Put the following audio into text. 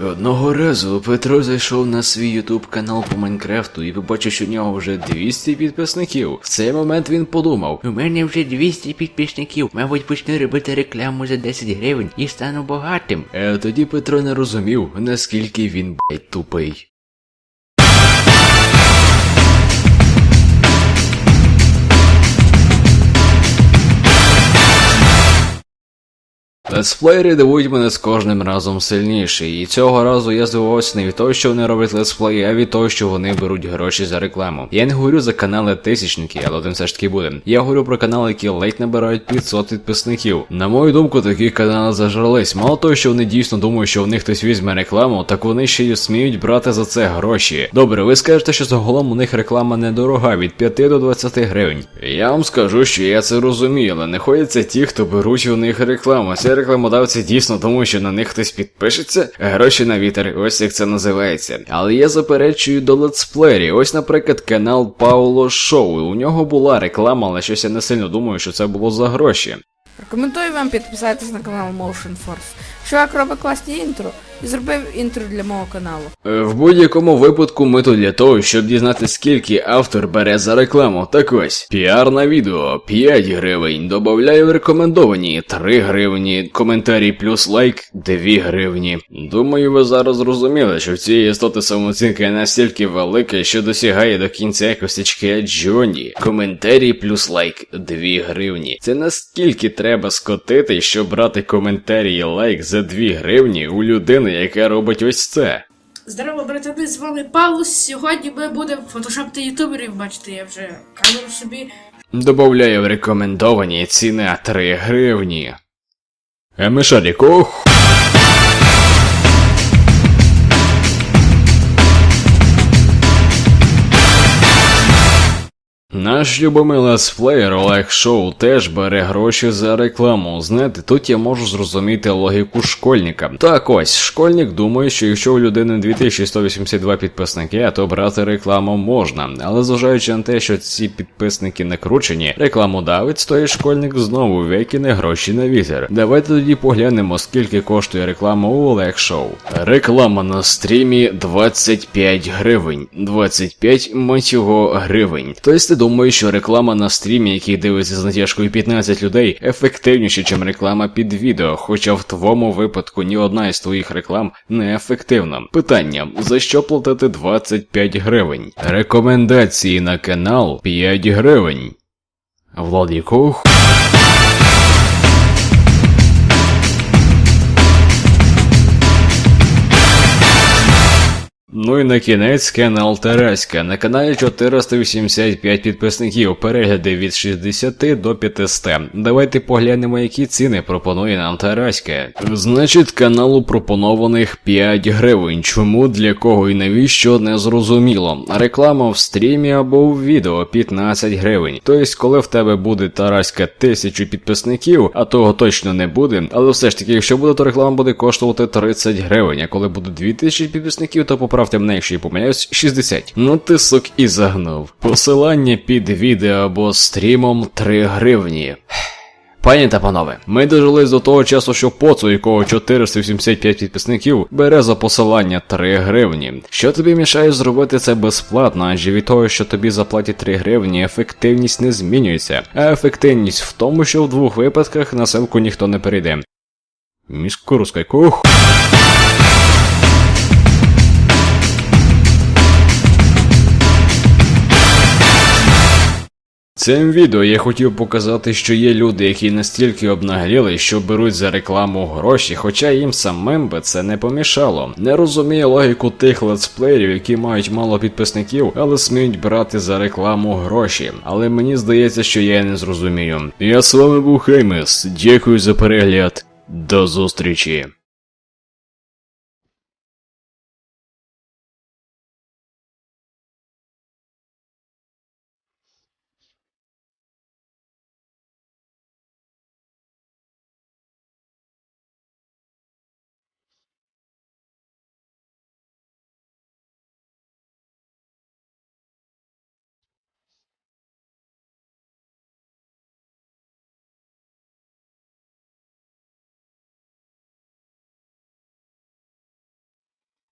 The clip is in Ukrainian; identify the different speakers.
Speaker 1: Одного разу Петро зайшов на свій ютуб канал по Майнкрафту і побачив, що в нього вже 200 підписників. В цей момент він подумав:
Speaker 2: У мене вже 200 підписників, мабуть, почну робити рекламу за 10 гривень і стану багатим.
Speaker 1: а тоді Петро не розумів, наскільки він блять тупий. Летсплеєри дивують мене з кожним разом сильніше, і цього разу я здивувався не від того, що вони роблять летсплеї, а від того, що вони беруть гроші за рекламу. Я не говорю за канали тисячники, але один все ж таки буде. Я говорю про канали, які ледь набирають 500 підписників. На мою думку, такі канали зажрались. Мало того, що вони дійсно думають, що в них хтось візьме рекламу, так вони ще й сміють брати за це гроші. Добре, ви скажете, що загалом у них реклама недорога від 5 до 20 гривень. Я вам скажу, що я це розумію, але не ходяться ті, хто беруть у них рекламу. Ці рекламодавці дійсно думають, що на них хтось підпишеться. Гроші на вітер, ось як це називається. Але я заперечую до летсплеєрів. Ось, наприклад, канал Пауло Шоу. У нього була реклама, але щось я не сильно думаю, що це було за гроші.
Speaker 3: Рекомендую вам підписатись на канал Motion Force. Чувак робить класні інтро і зробив інтро для мого каналу.
Speaker 1: Е, В будь-якому випадку ми тут для того, щоб дізнати, скільки автор бере за рекламу. Так ось, піар на відео 5 гривень, додаю в рекомендовані 3 гривні, коментарі плюс лайк 2 гривні. Думаю, ви зараз зрозуміли, що в цієї істоти самооцінка настільки велика, що досягає до кінця костячки Джоні. Коментарі плюс лайк 2 гривні. Це наскільки треба скотити, щоб брати коментарі і лайк за 2 гривні у людини, яка робить ось це.
Speaker 4: Здорово, братани, з вами Паулус. Сьогодні ми будемо фотошопити ютуберів. Бачите, я вже камеру собі.
Speaker 1: Добавляю в рекомендовані ціна 3 гривні. Емишарік, Наш любимий летсплеєр Олег Шоу теж бере гроші за рекламу. Знаєте, тут я можу зрозуміти логіку школьника. Так ось, школьник думає, що якщо у людини 2182 підписники, то брати рекламу можна. Але зважаючи на те, що ці підписники накручені, рекламодавець той школьник знову викине гроші на вітер. Давайте тоді поглянемо, скільки коштує реклама у Олег Шоу. Реклама на стрімі 25 гривень. 25 мать його гривень. Тобто ти думаєш, що реклама на стрімі, який дивиться з натяжкою 15 людей, ефективніше, ніж реклама під відео, хоча в твоєму випадку ні одна із твоїх реклам не ефективна. Питання: за що платити 25 гривень? Рекомендації на канал 5 гривень. Владікух. Ну і на кінець канал Тараська. На каналі 485 підписників, перегляди від 60 до 500. Давайте поглянемо, які ціни пропонує нам Тараська. Значить, каналу пропонованих 5 гривень. Чому, для кого і навіщо не зрозуміло. Реклама в стрімі або в відео 15 гривень. Тобто, коли в тебе буде Тараська 1000 підписників, а того точно не буде. Але все ж таки, якщо буде, то реклама буде коштувати 30 гривень. А коли буде 2000 підписників, то поправте мене, якщо я помиляюсь, 60. Ну ти сук і загнув. Посилання під відео або стрімом 3 гривні. Пані та панове, ми дожились до того часу, що поцу, якого 485 підписників, бере за посилання 3 гривні. Що тобі мішає зробити це безплатно, адже від того, що тобі заплатять 3 гривні, ефективність не змінюється, а ефективність в тому, що в двох випадках на ссылку ніхто не перейде. Міську кух. Цим відео я хотів показати, що є люди, які настільки обнагліли, що беруть за рекламу гроші, хоча їм самим би це не помішало. Не розумію логіку тих летсплеєрів, які мають мало підписників, але сміють брати за рекламу гроші. Але мені здається, що я не зрозумію. Я з вами був Хеймес. Дякую за перегляд. До зустрічі.